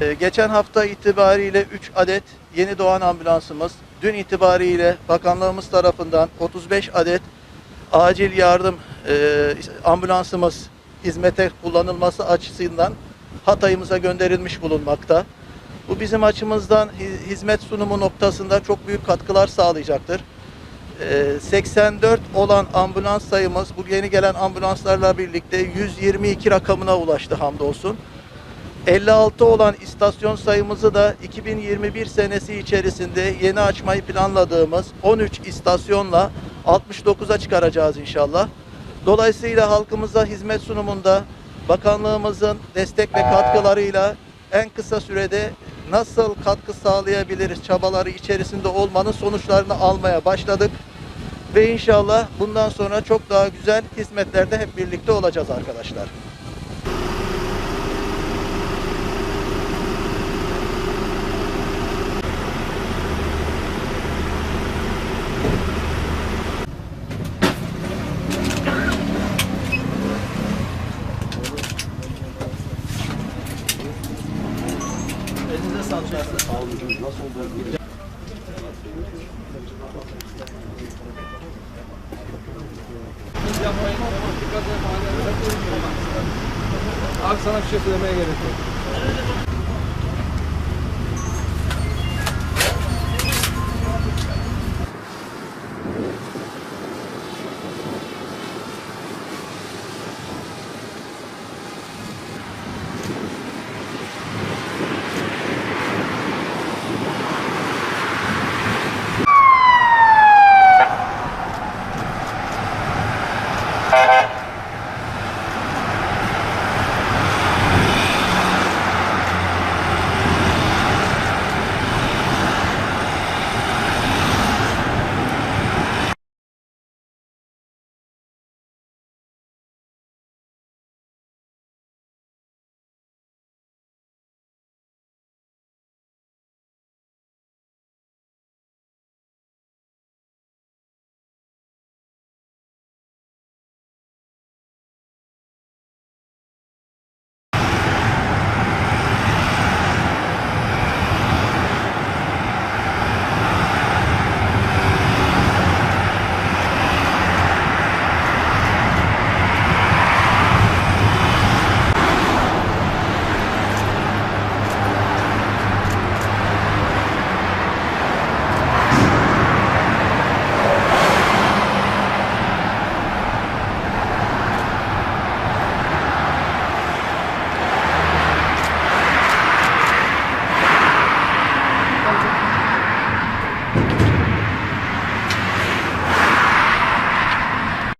Ee, Geçen hafta itibariyle 3 adet yeni doğan ambulansımız, dün itibariyle bakanlığımız tarafından 35 adet acil yardım e, ambulansımız hizmete kullanılması açısından Hatay'ımıza gönderilmiş bulunmakta. Bu bizim açımızdan hi- hizmet sunumu noktasında çok büyük katkılar sağlayacaktır. Ee, 84 olan ambulans sayımız bu yeni gelen ambulanslarla birlikte 122 rakamına ulaştı hamdolsun. 56 olan istasyon sayımızı da 2021 senesi içerisinde yeni açmayı planladığımız 13 istasyonla 69'a çıkaracağız inşallah. Dolayısıyla halkımıza hizmet sunumunda bakanlığımızın destek ve katkılarıyla en kısa sürede nasıl katkı sağlayabiliriz çabaları içerisinde olmanın sonuçlarını almaya başladık. Ve inşallah bundan sonra çok daha güzel hizmetlerde hep birlikte olacağız arkadaşlar. Abi sana bir şey söylemeye gerek yok.